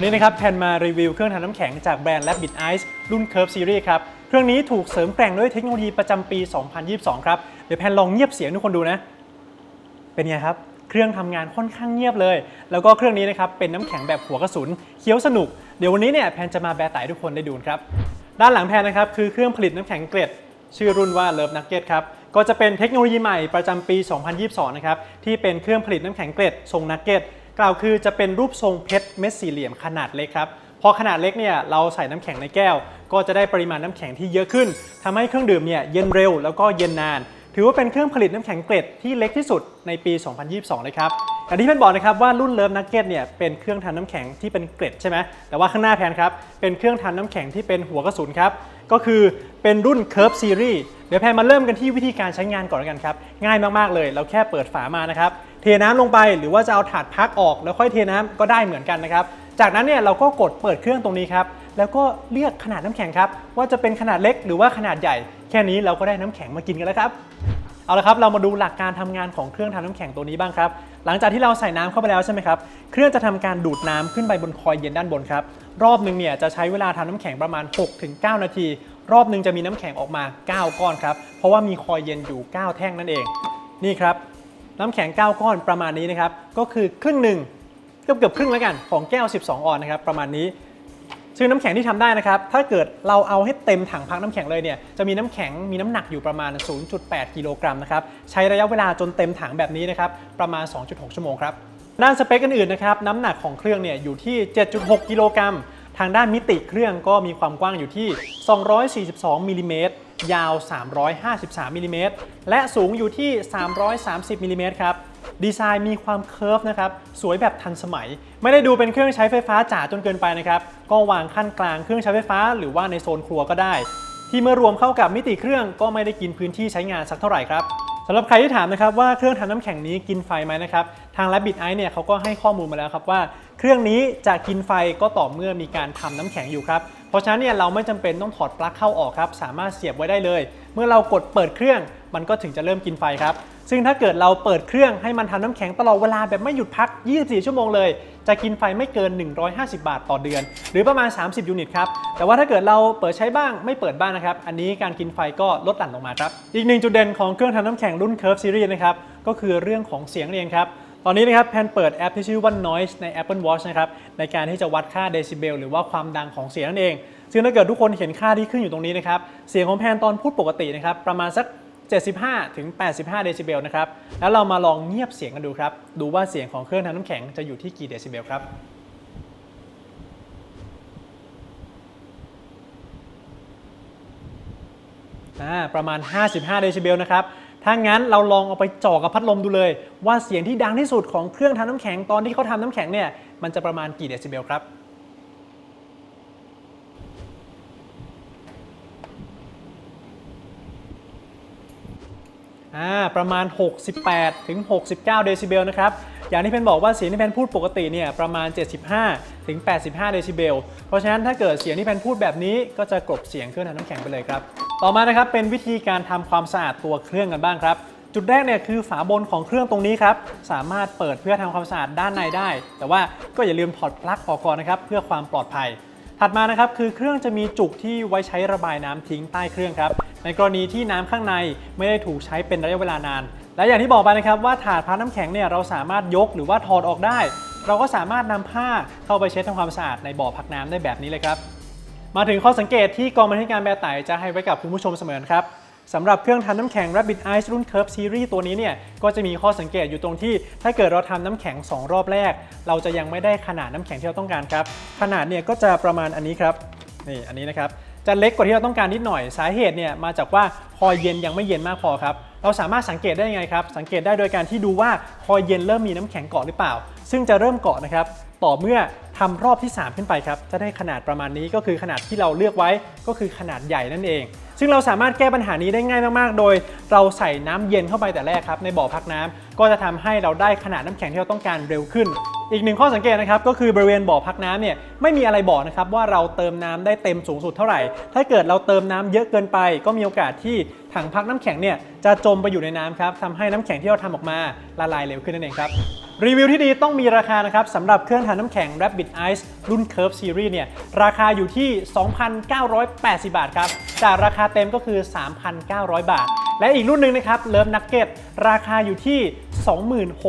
ันนี้นะครับแพนมารีวิวเครื่องทำน้ำแข็งจากแบรนด์ Rabbit Ice รุ่น Curve Series ครับ เครื่องนี้ถูกเสริมแกร่งด้วยเทคโนโลยีประจำปี 2022 ครับ เดี๋ยวแพนลองเงียบเสียงทุกคนดูนะ เป็นไงครับ เครื่องทำงานค่อนข้างเงียบเลย แล้วก็เครื่องนี้นะครับเป็นน้ำแข็งแบบหัวกระสุนเคี้ยวสนุก เดี๋ยววันนี้เนี่ยแพนจะมาแบร์ไตทุกคนได้ดูครับ ด้านหลังแพนนะครับคือเครื่องผลิตน้ำแข็งเกล็ดชื่อรุ่นว่า Love Nugget ครับ ก็จะเป็นเทคโนโลยีใหม่ประจำปี 2022 นะครับ ที่เป็นเครื่องผลิตน้ำแข็งเกล็ดทรงนักเก็ต กล่าวคือจะเป็นรูปทรงเพชรเม็ดสี่เหลี่ยมขนาดเล็กครับพอขนาดเล็กเนี่ยเราใส่น้ำแข็งในแก้ว ก็จะได้ปริมาณน้ำแข็งที่เยอะขึ้นทำให้เครื่องดื่มเนี่ยเย็นเร็วแล้วก็เย็นนาน ถือว่าเป็นเครื่องผลิตน้ำแข็งเกล็ดที่เล็กที่สุดในปี 2022 เลยครับอย่างที่เพื่อนบอกนะครับว่ารุ่นเลิฟนักเก็ตเนี่ยเป็นเครื่องทำน้ำแข็งที่เป็นเกล็ดใช่ไหมแต่ว่าข้างหน้าแพนครับเป็นเครื่องทำน้ำแข็งที่เป็นหัวกระสุนครับก็คือเป็นรุ่น Curve Series เดี๋ยวแพนมาเริ่มกันที่วิธีการใช้งานก่อนกันครับ ง่ายมากๆเลย เราแค่เปิดฝามานะครับ เทน้ำลงไปหรือว่าจะเอาถาดพักออก แล้วค่อยเทน้ำก็ได้เหมือนกันนะครับ จากนั้นเนี่ยเราก็กดเปิดเครื่องตรงนี้ครับ แล้วก็เลือกขนาดน้ำแข็งครับ ว่าจะเป็นขนาดเล็กหรือว่าขนาดใหญ่ แค่นี้เราก็ได้น้ำแข็งมากินกันแล้วครับ เอาละครับ เรามาดูหลักการทำงานของเครื่องทำน้ำแข็งตัวนี้บ้างครับ หลังจากที่เราใส่น้ำเข้าไปแล้วใช่ไหมครับ เครื่องจะทำการดูดน้ำขึ้นไปบนคอยเย็นด้านบนครับ รอบหนึ่งเนี่ยจะใช้เวลาทำน้ำแข็งประมาณ 6-9 นาที รอบหนึ่งจะมีน้ำแข็งออกมา 9 ก้อนครับ เพราะว่ามีคอยเย็นอยู่ 9 แท่งนั่นเอง นี่ครับ น้ำแข็ง 9 ก้อนประมาณนี้นะครับ ก็คือครึ่งหนึ่งเกือบเกือบๆครึ่งแล้วกันของแก้ว 12 ออนนะครับ ประมาณนี้ ซึ่งน้ำแข็งที่ทำได้นะครับ ถ้าเกิดเราเอาให้เต็มถังพักน้ำแข็งเลยเนี่ย จะมีน้ำแข็งมีน้ำหนักอยู่ประมาณ 0.8 กิโลกรัมนะครับ ใช้ระยะเวลาจนเต็มถังแบบนี้นะครับ ประมาณ 2.6 ชั่วโมงครับ ด้านสเปคอื่นๆนะครับ น้ำหนักของเครื่องเนี่ยอยู่ที่ 7.6 กิโลกรัม ทางด้านมิติเครื่องก็มีความกว้างอยู่ที่ 242มิลลิเมตรยาว 353มิลลิเมตรและสูงอยู่ที่ 330มิลลิเมตรครับ ดีไซน์มีความเคิร์ฟนะครับ สวยแบบทันสมัย ไม่ได้ดูเป็นเครื่องใช้ไฟฟ้าจ๋าจนเกินไปนะครับ ก็วางขั้นกลางเครื่องใช้ไฟฟ้า หรือว่าในโซนครัวก็ได้ ที่เมื่อรวมเข้ากับมิติเครื่องก็ไม่ได้กินพื้นที่ใช้งานสักเท่าไหร่ครับสำหรับใครที่ถามนะครับว่าเครื่องทำน้ำแข็งนี้กินไฟไหมนะครับ ทาง Rabbit Ice เนี่ยเขาก็ให้ข้อมูลมาแล้วครับว่า เครื่องนี้จะกินไฟก็ต่อเมื่อมีการทำน้ำแข็งอยู่ครับ เพราะฉะนั้นเนี่ยเราไม่จำเป็นต้องถอดปลั๊กเข้าออกครับ สามารถเสียบไว้ได้เลย เมื่อเรากดเปิดเครื่องมันก็ถึงจะเริ่มกินไฟครับ ซึ่งถ้าเกิดเราเปิดเครื่องให้มันทำน้ำแข็งตลอดเวลาแบบไม่หยุดพัก 24 ชั่วโมงเลย จะกินไฟไม่เกิน 150 บาทต่อเดือน หรือประมาณ 30 ยูนิตครับ แต่ว่าถ้าเกิดเราเปิดใช้บ้างไม่เปิดบ้างนะครับ อันนี้การกินไฟก็ลดหลั่นลงมาครับ อีกหนึ่งจุดเด่นของเครื่องทำน้ำแข็งรุ่น Curve Series นะครับ ก็คือเรื่องของเสียงเรียนครับ ตอนนี้นะครับแพนเปิดแอปที่ชื่อว่า Noise ใน Apple Watch นะครับในการที่จะวัดค่าเดซิเบลหรือว่าความดังของเสียงนั่นเอง ซึ่งถ้าเกิดทุกคนเห็นค่าที่ขึ้นอยู่ตรงนี้นะครับ เสียงของแพนตอนพูดปกตินะครับประมาณสัก 75ถึง85 เดซิเบลนะครับ แล้วเรามาลองเงียบเสียงกันดูครับ ดูว่าเสียงของเครื่องทำน้ำแข็งจะอยู่ที่กี่เดซิเบลครับประมาณ 55 เดซิเบลนะครับ ถ้างั้นเราลองเอาไปจ่อกับพัดลมดูเลย ว่าเสียงที่ดังที่สุดของเครื่องทำน้ำแข็งตอนที่เขาทำน้ำแข็งเนี่ยมันจะประมาณกี่เดซิเบลครับอ่าประมาณ 68 ถึง 69 เดซิเบลนะครับ อย่างที่เพนบอกว่าเสียงที่เพนพูดปกติเนี่ยประมาณ 75 ถึง 85 เดซิเบล เพราะฉะนั้นถ้าเกิดเสียงที่เพนพูดแบบนี้ก็จะกลบเสียงเครื่องทำน้ำแข็งไปเลยครับ ต่อมานะครับเป็นวิธีการทำความสะอาดตัวเครื่องกันบ้างครับ จุดแรกเนี่ยคือฝาบนของเครื่องตรงนี้ครับสามารถเปิดเพื่อทำความสะอาดด้านในได้ แต่ว่าก็อย่าลืมถอดปลั๊กออกก่อนนะครับเพื่อความปลอดภัย ถัดมานะครับคือเครื่องจะมีจุกที่ไว้ใช้ระบายน้ำทิ้งใต้เครื่องครับในกรณีที่น้ำข้างในไม่ได้ถูกใช้เป็นระยะเวลานาน และอย่างที่บอกไปนะครับว่าถาดพักน้ำแข็งเนี่ยเราสามารถยกหรือว่าถอดออกได้ เราก็สามารถนำผ้าเข้าไปเช็ดทำความสะอาดในบ่อพักน้ำได้แบบนี้เลยครับ มาถึงข้อสังเกตที่กองบรรณาธิการแบร์ไตจะให้ไว้กับคุณผู้ชมเสมอครับสำหรับเครื่องทำน้ำแข็ง Rabbit Ice รุ่น Curve Series ตัวนี้เนี่ยก็จะมีข้อสังเกตอยู่ตรงที่ ถ้าเกิดเราทำน้ำแข็ง 2 รอบแรก เราจะยังไม่ได้ขนาดน้ำแข็งที่เราต้องการครับ ขนาดเนี่ยก็จะประมาณอันนี้ครับนี่อันนี้นะครับจะเล็กกว่าที่เราต้องการนิดหน่อยสาเหตุเนี่ยมาจากว่าคอยเย็นยังไม่เย็นมากพอครับเราสามารถสังเกตได้ยังไงครับ สังเกตได้โดยการที่ดูว่าคอยเย็นเริ่มมีน้ำแข็งเกาะหรือเปล่า ซึ่งจะเริ่มเกาะนะครับต่อเมื่อ ทำรอบที่ 3 ขึ้นไปครับ จะได้ขนาดประมาณนี้ก็คือขนาดที่เราเลือกไว้ก็คือขนาดใหญ่นั่นเอง ซึ่งเราสามารถแก้ปัญหานี้ได้ง่ายมากๆ โดยเราใส่น้ำเย็นเข้าไปแต่แรกครับในบ่อพักน้ำก็จะทำให้เราได้ขนาดน้ำแข็งที่เราต้องการเร็วขึ้น อีกหนึ่งข้อสังเกตนะครับก็คือบริเวณบ่อพักน้ำเนี่ยไม่มีอะไรบอกนะครับว่าเราเติมน้ำได้เต็มสูงสุดเท่าไหร่ ถ้าเกิดเราเติมน้ำเยอะเกินไป ก็มีโอกาสที่ ถังพักน้ำแข็งเนี่ยจะจมไปอยู่ในน้ำครับทำให้น้ำแข็งที่เราทำออกมาละลายเร็วขึ้นนั่นเองครับรีวิวที่ดีต้องมีราคานะครับสำหรับเครื่องทำน้ำแข็ง Rabbit Ice รุ่น Curve Series เนี่ยราคาอยู่ที่ 2,980 บาทครับจากราคาเต็มก็คือ 3,900 บาท และอีกรุ่นหนึ่งนะครับ Love Nugget ราคาอยู่ที่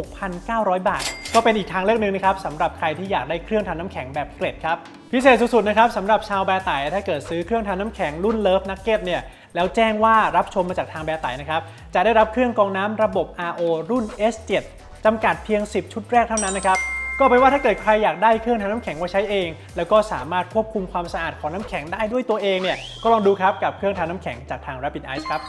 26,900 บาท ก็เป็นอีกทางเลือกหนึ่งนะครับสำหรับใครที่อยากได้เครื่องทำน้ำแข็งแบบเกล็ดครับพิเศษสุดๆนะครับสำหรับชาวแบร์ไต่ถ้าเกิดซื้อเครื่องทำน้ำแข็งรุ่น Love Nugget เนี่ยแล้วแจ้งว่ารับชมมาจากทางแบร์ไต่นะครับจะได้รับเครื่องกรองน้ำระบบ RO รุ่น S7 จำกัดเพียง 10 ชุดแรกเท่านั้นนะครับก็เป็นว่าถ้าเกิดใครอยากได้เครื่องทำน้ำแข็งไว้ใช้เอง แล้วก็สามารถควบคุมความสะอาดของน้ำแข็งได้ด้วยตัวเองเนี่ยก็ลองดูครับกับเครื่องทำน้ำแข็งจากทาง Rapid Ice ครับ